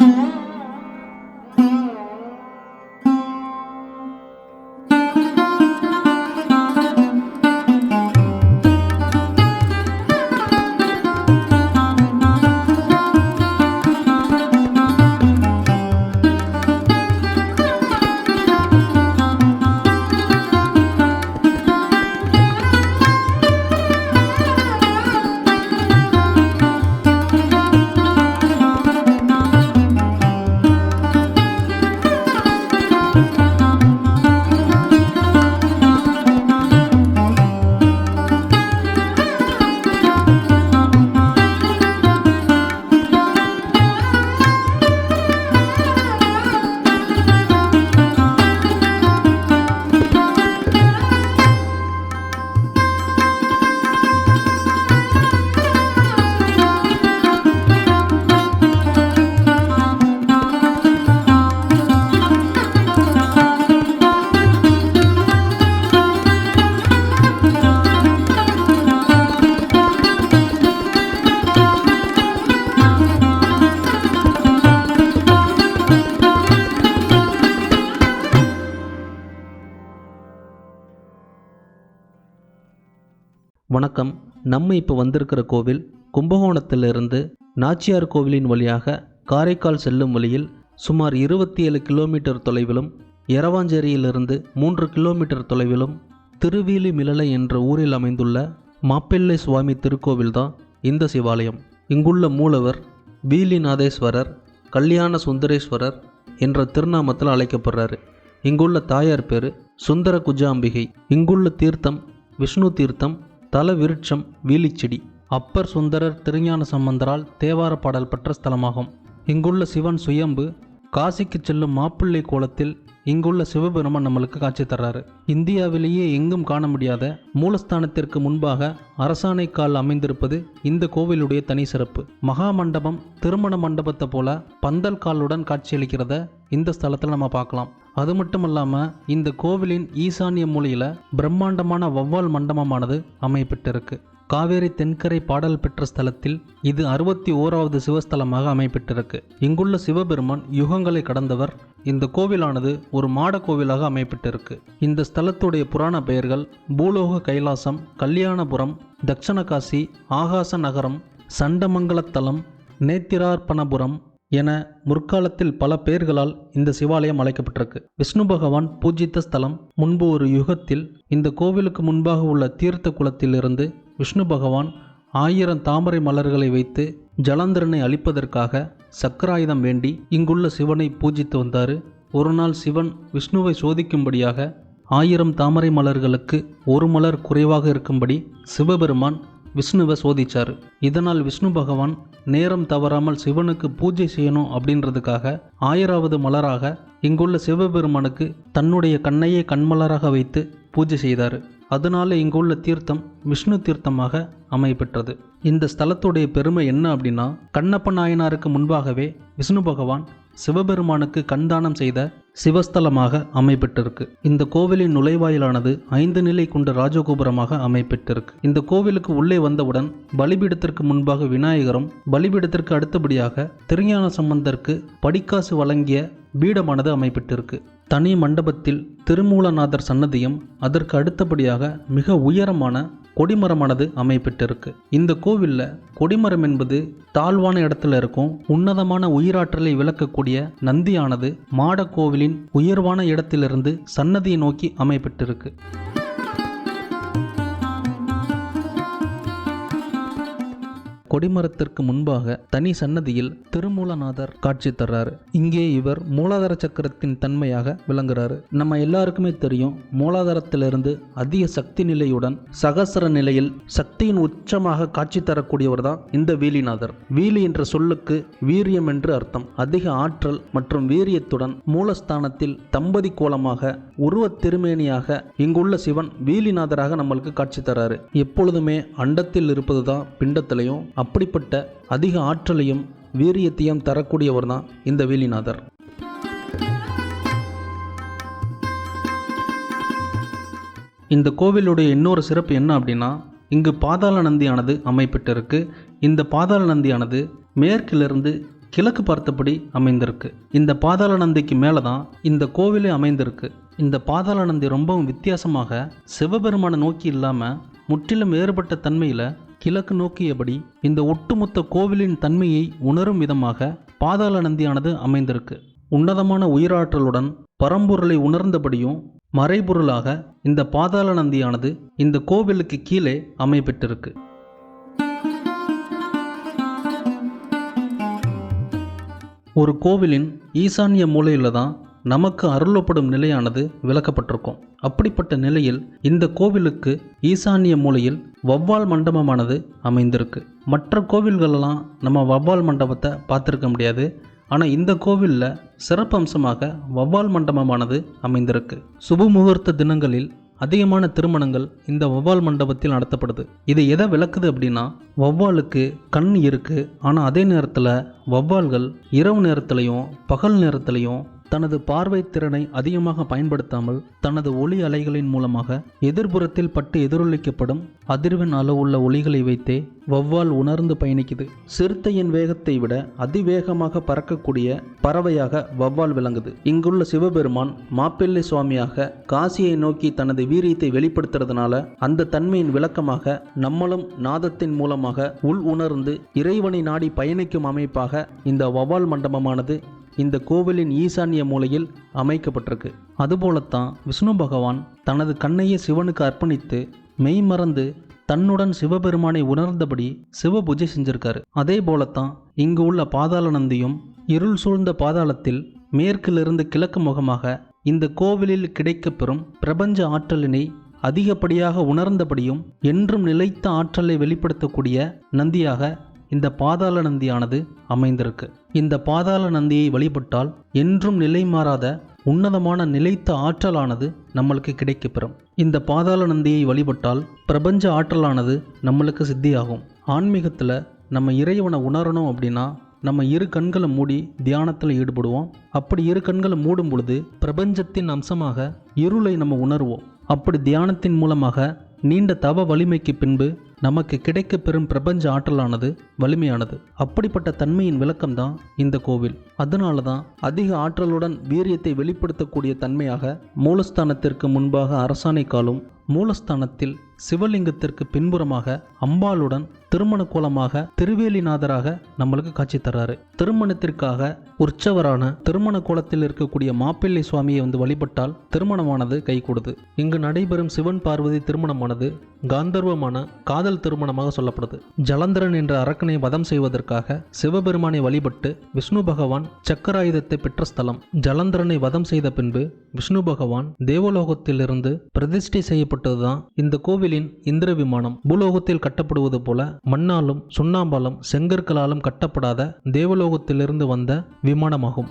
Mm-hmm. வணக்கம். நம்ம இப்போ வந்திருக்கிற கோவில் கும்பகோணத்திலிருந்து நாச்சியார் கோவிலின் வழியாக காரைக்கால் செல்லும் வழியில் சுமார் இருபத்தி ஏழு கிலோமீட்டர் தொலைவிலும் எரவாஞ்சேரியிலிருந்து மூன்று கிலோமீட்டர் தொலைவிலும் திருவீலி மிளலை என்ற ஊரில் அமைந்துள்ள மாப்பிள்ளை சுவாமி திருக்கோவில்தான் இந்த சிவாலயம். இங்குள்ள மூலவர் வீலிநாதேஸ்வரர் கல்யாண சுந்தரேஸ்வரர் என்ற திருநாமத்தில் அழைக்கப்படுறாரு. இங்குள்ள தாயார் பேர் சுந்தர குஜாம்பிகை இங்குள்ள தீர்த்தம் விஷ்ணு தீர்த்தம் தல விருட்சம் வீலிச்செடி அப்பர் சுந்தரர் திருஞான சம்பந்தரால் தேவார பாடல் பெற்ற ஸ்தலமாகும். இங்குள்ள சிவன் சுயம்பு காசிக்கு செல்லும் மாப்பிள்ளை கோலத்தில் இங்குள்ள சிவபெருமான் நம்மளுக்கு காட்சி தர்றாரு. இந்தியாவிலேயே எங்கும் காண முடியாத மூலஸ்தானத்திற்கு முன்பாக அரசாணை கால் அமைந்திருப்பது இந்த கோவிலுடைய தனி சிறப்பு. மகா மண்டபம் திருமண மண்டபத்தை போல பந்தல் காலுடன் காட்சியளிக்கிறத இந்த ஸ்தலத்தில் நம்ம பார்க்கலாம். அது மட்டும் இல்லாமல் இந்த கோவிலின் ஈசானிய மூலையில் பிரம்மாண்டமான வௌவால் மண்டபமானது அமையப்பட்டிருக்கு காவேரி தென்கரை பாடல் பெற்ற ஸ்தலத்தில் இது அறுபத்தி ஓராவது சிவஸ்தலமாக அமையப்பட்டிருக்கு இங்குள்ள சிவபெருமான் யுகங்களை கடந்தவர் இந்த கோவிலானது ஒரு மாட கோவிலாக அமையப்பட்டிருக்கு இந்த ஸ்தலத்துடைய புராண பெயர்கள் பூலோக கைலாசம் கல்யாணபுரம் தட்சணகாசி ஆகாச நகரம் சண்டமங்கலத்தலம் நேத்திரார்ப்பணபுரம் என முற்காலத்தில் பல பெயர்களால் இந்த சிவாலயம் அழைக்கப்பட்டிருக்கு. விஷ்ணு பகவான் பூஜித்த ஸ்தலம் முன்பு ஒரு யுகத்தில் இந்த கோவிலுக்கு முன்பாக உள்ள தீர்த்த குளத்திலிருந்து விஷ்ணு பகவான் ஆயிரம் தாமரை மலர்களை வைத்து ஜலந்திரனை அழிப்பதற்காக சக்கராயுதம் வேண்டி இங்குள்ள சிவனை பூஜித்து வந்தார். ஒரு நாள் சிவன் விஷ்ணுவை சோதிக்கும்படியாக ஆயிரம் தாமரை மலர்களுக்கு ஒரு மலர் குறைவாக இருக்கும்படி சிவபெருமான் விஷ்ணுவை சோதிச்சார். இதனால் விஷ்ணு பகவான் நேரம் தவறாமல் சிவனுக்கு பூஜை செய்யணும் அப்படின்றதுக்காக ஆயிராவது மலராக இங்குள்ள சிவபெருமானுக்கு தன்னுடைய கண்ணையே கண்மலராக வைத்து பூஜை செய்தார். அதனால இங்குள்ள தீர்த்தம் விஷ்ணு தீர்த்தமாக அமையப்பெற்றது. இந்த ஸ்தலத்துடைய பெருமை என்ன அப்படின்னா கண்ணப்ப நாயனாருக்கு முன்பாகவே விஷ்ணு பகவான் சிவபெருமானுக்கு கண்தானம் செய்த சிவஸ்தலமாக அமைப்பெற்றிருக்கு இந்த கோவிலின் நுழைவாயிலானது ஐந்து நிலை கொண்ட ராஜகோபுரமாக அமைப்பெற்றிருக்கு இந்த கோவிலுக்கு உள்ளே வந்தவுடன் பலிபீடத்திற்கு முன்பாக விநாயகரும் பலிபீடத்திற்கு அடுத்தபடியாக திருஞான சம்பந்தருக்கு படிக்காசு வழங்கிய பீடமானது அமைப்பெற்றிருக்கு தனி மண்டபத்தில் திருமூலநாதர் சன்னதியும் அதற்கு அடுத்தபடியாக மிக உயரமான கொடிமரமானது அமைப்பெற்றிருக்கு இந்த கோவிலில் கொடிமரம் என்பது தாழ்வான இடத்துல இருக்கும் உன்னதமான உயிராற்றலை விளக்கக்கூடிய நந்தியானது மாட கோவிலின் உயர்வான இடத்திலிருந்து சன்னதியை நோக்கி அமைப்பெற்றிருக்கு கொடிமரத்திற்கு முன்பாக தனி சன்னதியில் திருமூலநாதர் காட்சி தர்றாரு. இங்கே இவர் மூலாதார சக்கரத்தின் தன்மையாக விளங்குறாரு. நம்ம எல்லாருக்குமே தெரியும் மூலாதாரத்திலிருந்து அதிக சக்தி நிலையுடன் சகசர நிலையில் சக்தியின் உச்சமாக காட்சி தரக்கூடியவர் தான் இந்த வீலிநாதர். வீலி என்ற சொல்லுக்கு வீரியம் என்று அர்த்தம். அதிக ஆற்றல் மற்றும் வீரியத்துடன் மூலஸ்தானத்தில் தம்பதி கோலமாக உருவத் திருமேனியாக இங்குள்ள சிவன் வீலிநாதராக நம்மளுக்கு காட்சி தராரு எப்பொழுதுமே அண்டத்தில் இருப்பதுதான் பிண்டத்திலையும் அப்படிப்பட்ட அதிக ஆற்றலையும் வீரியத்தையும் தரக்கூடியவர் தான் இந்த வேலிநாதர். இந்த கோவிலுடைய இன்னொரு சிறப்பு என்ன அப்படின்னா இங்கு பாதாள நந்தியானது அமைப்பட்டிருக்கு. இந்த பாதாள நந்தியானது மேற்கிலிருந்து கிழக்கு பார்த்தபடி அமைந்திருக்கு. இந்த பாதாள நந்திக்கு மேலே தான் இந்த கோவிலே அமைந்திருக்கு. இந்த பாதாள நந்தி ரொம்பவும் வித்தியாசமாக சிவபெருமானை நோக்கி இல்லாமல் முற்றிலும் வேறுபட்ட தன்மையில் கிழக்கு நோக்கியபடி இந்த ஒட்டுமொத்த கோவிலின் தன்மையை உணரும் விதமாக பாதாள நந்தியானது அமைந்திருக்கு. உன்னதமான உயிராற்றலுடன் பரம்பொருளை உணர்ந்தபடியும் மறைபொருளாக இந்த பாதாள நந்தியானது இந்த கோவிலுக்கு கீழே அமைப்பெற்றிருக்கு ஒரு கோவிலின் ஈசான்ய மூலையில் தான் நமக்கு அருளப்படும் நிலையானது விளக்கப்பட்டிருக்கும். அப்படிப்பட்ட நிலையில் இந்த கோவிலுக்கு ஈசானிய மூலையில் வவ்வால் மண்டபமானது அமைந்திருக்கு. மற்ற கோவில்களெல்லாம் நம்ம வவ்வால் மண்டபத்தை பார்த்துருக்க முடியாது. ஆனால் இந்த கோவிலில் சிறப்பம்சமாக வவ்வால் மண்டபமானது அமைந்திருக்கு. சுப முகூர்த்த தினங்களில் அதிகமான திருமணங்கள் இந்த வவ்வால் மண்டபத்தில் நடத்தப்படுது. இது எதை விளக்குது அப்படின்னா வவ்வாலுக்கு கண் இருக்குது ஆனால் அதே நேரத்தில் வவ்வால்கள் இரவு நேரத்துலையும் பகல் நேரத்துலையும் தனது பார்வை திறனை அதிகமாக பயன்படுத்தாமல் தனது ஒளி அலைகளின் மூலமாக எதிர்புறத்தில் பட்டு எதிரொலிக்கப்படும் அதிர்வெண் அளவுள்ள ஒளிகளை வைத்தே வவ்வால் உணர்ந்து பயணிக்குது. சிறுத்தையின் வேகத்தை விட அதிவேகமாக பறக்கக்கூடிய பறவையாக வவ்வால் விளங்குது. இங்குள்ள சிவபெருமான் மாப்பிள்ளை சுவாமியாக காசியை நோக்கி தனது வீரியத்தை வெளிப்படுத்துறதுனால அந்த தன்மையின் விளக்கமாக நம்மளும் நாதத்தின் மூலமாக உள் உணர்ந்து இறைவனை நாடி பயணிக்கும் அமைப்பாக இந்த வவ்வால் மண்டபமானது இந்த கோவிலின் ஈசான்ய மூலையில் அமைக்கப்பட்டிருக்கு. அதுபோலத்தான் விஷ்ணு பகவான் தனது கண்ணையை சிவனுக்கு அர்ப்பணித்து மெய் மறந்து தன்னுடன் சிவபெருமானை உணர்ந்தபடி சிவ பூஜை செஞ்சிருக்காரு. அதே போலத்தான் இங்கு உள்ள பாதாள நந்தியும் இருள் சூழ்ந்த பாதாளத்தில் மேற்கிலிருந்து கிழக்கு முகமாக இந்த கோவிலில் கிடைக்கப்பெறும் பிரபஞ்ச ஆற்றலினை அதிகப்படியாக உணர்ந்தபடியும் என்றும் நிலைத்த ஆற்றலை வெளிப்படுத்தக்கூடிய நந்தியாக இந்த பாதாள நந்தியானது அமைந்திருக்கு. இந்த பாதாள நந்தியை வழிபட்டால் என்றும் நிலை மாறாத உன்னதமான நிலைத்த ஆற்றலானது நம்மளுக்கு கிடைக்கப்பெறும். இந்த பாதாள நந்தியை வழிபட்டால் பிரபஞ்ச ஆற்றலானது நம்மளுக்கு சித்தியாகும். ஆன்மீகத்தில் நம்ம இறைவனை உணரணும் அப்படின்னா நம்ம இரு கண்களை மூடி தியானத்தில் ஈடுபடுவோம். அப்படி இரு கண்களை மூடும் பொழுது பிரபஞ்சத்தின் அம்சமாக இருளை நம்ம உணர்வோம். அப்படி தியானத்தின் மூலமாக நீண்ட தவ வலிமைக்கு பின்பு நமக்கு கிடைக்க பெறும் பிரபஞ்ச ஆற்றலானது வலிமையானது. அப்படிப்பட்ட தன்மையின் விளக்கம்தான் இந்த கோவில். அதனால தான் அதிக ஆற்றலுடன் வீரியத்தை வெளிப்படுத்தக்கூடிய தன்மையாக மூலஸ்தானத்திற்கு முன்பாக அரசாணை காலும் மூலஸ்தானத்தில் சிவலிங்கத்திற்கு பின்புறமாக அம்பாளுடன் திருமண கோலமாக திருவேலிநாதராக நம்மளுக்கு காட்சி தர்றாரு. திருமணத்திற்காக உற்சவரான திருமண கோலத்தில் இருக்கக்கூடிய மாப்பிள்ளை சுவாமியை வந்து வழிபட்டால் திருமணமானது கைகூடுது. இங்கு நடைபெறும் சிவன் பார்வதி திருமணமானது காந்தர்வமான காதல் திருமணமாக சொல்லப்படுது. ஜலந்தரன் என்ற அரக்கனை வதம் செய்வதற்காக சிவபெருமானை வழிபட்டு விஷ்ணு பகவான் சக்கராயுதத்தை பெற்ற ஸ்தலம். ஜலந்தரனை வதம் செய்த பின்பு விஷ்ணு பகவான் தேவலோகத்திலிருந்து பிரதிஷ்டை செய்யப்பட்டதுதான் இந்த கோவிலின் இந்திர விமானம் பூலோகத்தில் கட்டப்படுவது போல மண்ணாலும் சுண்ணாம்பாலும் செங்கற்களாலும் கட்டப்படாத தேவலோகத்திலிருந்து வந்த விமானமாகும்.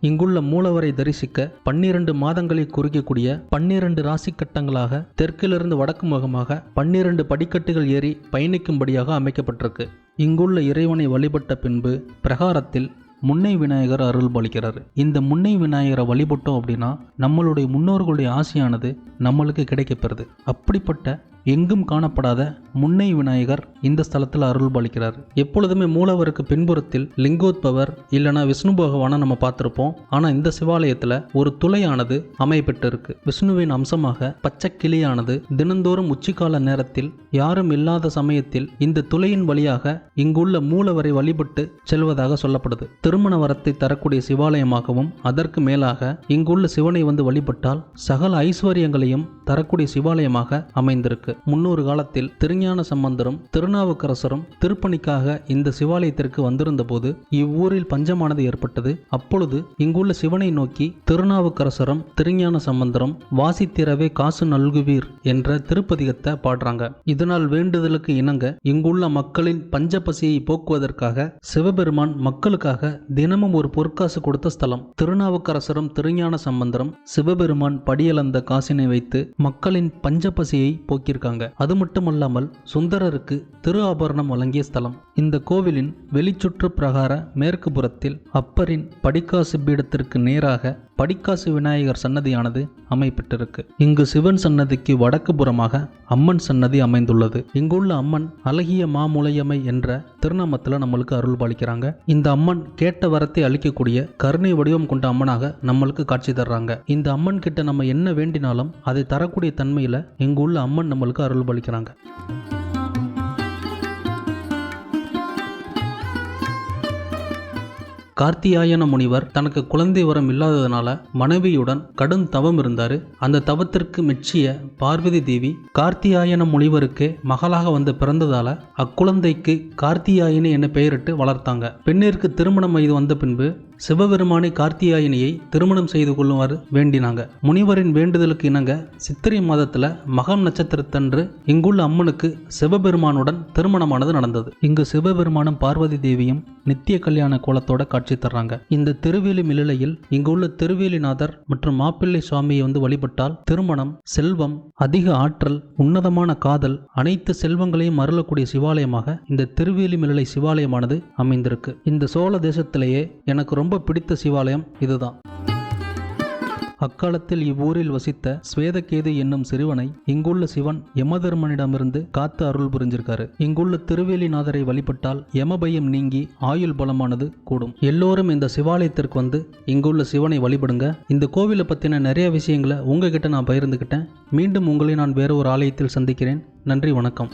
இங்குள்ள மூலவரை தரிசிக்க பன்னிரண்டு மாதங்களை குறிக்கக்கூடிய பன்னிரண்டு ராசி கட்டங்களாக தெற்கிலிருந்து வடக்கு முகமாக பன்னிரண்டு படிக்கட்டுகள் ஏறி பயணிக்கும்படியாக அமைக்கப்பட்டிருக்கு. இங்குள்ள இறைவனை வழிபட்ட பின்பு பிரகாரத்தில் முன்னை விநாயகர் அருள்பாலிக்கிறார் இந்த முன்னை விநாயகரை வழிபட்டோம் அப்படின்னா நம்மளுடைய முன்னோர்களுடைய ஆசையானது நம்மளுக்கு கிடைக்கப்பெறுது அப்படிப்பட்ட எங்கும் காணப்படாத முன்னை விநாயகர் இந்த ஸ்தலத்தில் அருள் பாலிக்கிறார் எப்பொழுதுமே மூலவருக்கு பின்புறத்தில் லிங்கோத்பவர் இல்லைனா விஷ்ணு பகவானை நம்ம பார்த்துருப்போம். ஆனால் இந்த சிவாலயத்தில் ஒரு துளையானது அமையப்பட்டு இருக்கு விஷ்ணுவின் அம்சமாக பச்சை கிளியானது தினந்தோறும் உச்சிக்கால நேரத்தில் யாரும் இல்லாத சமயத்தில் இந்த துளையின் வழியாக இங்குள்ள மூலவரை வழிபட்டு செல்வதாக சொல்லப்படுது. திருமண வரத்தை தரக்கூடிய சிவாலயமாகவும் அதற்கு மேலாக இங்குள்ள சிவனை வந்து வழிபட்டால் சகல ஐஸ்வர்யங்களையும் தரக்கூடிய சிவாலயமாக அமைந்திருக்கு. முன்னொரு காலத்தில் திருஞான சம்பந்தரும் திருநாவுக்கரசரும் திருப்பணிக்காக இந்த சிவாலயத்திற்கு வந்திருந்த போது இவ்வூரில் பஞ்சமானது ஏற்பட்டது. அப்பொழுது இங்குள்ள சிவனை நோக்கி திருநாவுக்கரசரும் திருஞான சம்பந்தரும் வாசித்திரவே காசு நல்குவீர் என்ற திருப்பதிகத்தை பாடுறாங்க. இதனால் வேண்டுதலுக்கு இணங்க இங்குள்ள மக்களின் பஞ்ச பசியை போக்குவதற்காக சிவபெருமான் மக்களுக்காக தினமும் ஒரு பொற்காசு கொடுத்த ஸ்தலம். திருநாவுக்கரசரும் திருஞான சம்பந்தரும் சிவபெருமான் படியளந்த காசினை வைத்து மக்களின் பஞ்ச பசியை போக்கியிருக்காங்க. அது மட்டுமல்லாமல் சுந்தரருக்கு திரு ஆபரணம் வழங்கிய ஸ்தலம். இந்த கோவிலின் வெளிச்சுற்று பிரகார மேற்கு புறத்தில் அப்பரின் படிக்காசு பீடத்திற்கு நேராக படிக்காசு விநாயகர் சன்னதியானது அமைப்பட்டிருக்கு இங்கு சிவன் சன்னதிக்கு வடக்கு புறமாக அம்மன் சன்னதி அமைந்துள்ளது. இங்குள்ள அம்மன் அழகிய மாமுலையம்மை என்ற திருநாமத்தில் நம்மளுக்கு அருள் பாலிக்கிறாங்க. இந்த அம்மன் கேட்ட வரத்தை அளிக்கக்கூடிய கருணை வடிவம் கொண்ட அம்மனாக நம்மளுக்கு காட்சி தர்றாங்க. இந்த அம்மன் கிட்ட நம்ம என்ன வேண்டினாலும் அதை தரக்கூடிய தன்மையில் இங்குள்ள அம்மன் நம்மளுக்கு அருள் பாலிக்கிறாங்க. கார்த்தியாயன முனிவர் தனக்கு குழந்தை வரம் இல்லாததுனால மனைவியுடன் கடும் தவம் இருந்தார். அந்த தவத்திற்கு மெச்சிய பார்வதி தேவி கார்த்தியாயன முனிவருக்கு மகளாக வந்து பிறந்ததால அக்குழந்தைக்கு கார்த்தியாயினி என பெயரிட்டு வளர்த்தாங்க. பெண்ணிற்கு திருமணம் வயது வந்த பின்பு சிவபெருமானை கார்த்தியாயினியை திருமணம் செய்து கொள்ளுமாறு வேண்டினாங்க. முனிவரின் வேண்டுதலுக்கு இணங்க சித்திரை மாதத்துல மகம் நட்சத்திரத்தன்று இங்குள்ள அம்மனுக்கு சிவபெருமானுடன் திருமணமானது நடந்தது. இங்கு சிவபெருமானும் பார்வதி தேவியும் நித்திய கல்யாண கோலத்தோட காட்சி தர்றாங்க. இந்த திருவேலி மில்லையில் இங்குள்ள திருவேலிநாதர் மற்றும் மாப்பிள்ளை சுவாமியை வந்து வழிபட்டால் திருமணம் செல்வம் அதிக ஆற்றல் உன்னதமான காதல் அனைத்து செல்வங்களையும் அருளக்கூடிய சிவாலயமாக இந்த திருவேலி மில்லை சிவாலயமானது அமைந்திருக்கு. இந்த சோழ தேசத்திலேயே எனக்கு ரொம்ப பிடித்த சிவாலயம் இதுதான். அக்காலத்தில் இவ்வூரில் வசித்த ஸ்வேதகேது என்னும் சிறுவனை இங்குள்ள சிவன் யமதர்மனிடமிருந்து காத்து அருள் புரிஞ்சிருக்காரு. இங்குள்ள திருவேலிநாதரை வழிபட்டால் யமபயம் நீங்கி ஆயுள் பலமானது கூடும். எல்லோரும் இந்த சிவாலயத்திற்கு வந்து இங்குள்ள சிவனை வழிபடுங்க. இந்த கோவிலை பற்றின நிறைய விஷயங்களை உங்ககிட்ட நான் பகிர்ந்துக்கிட்டேன் மீண்டும் உங்களை நான் வேற ஒரு ஆலயத்தில் சந்திக்கிறேன். நன்றி வணக்கம்.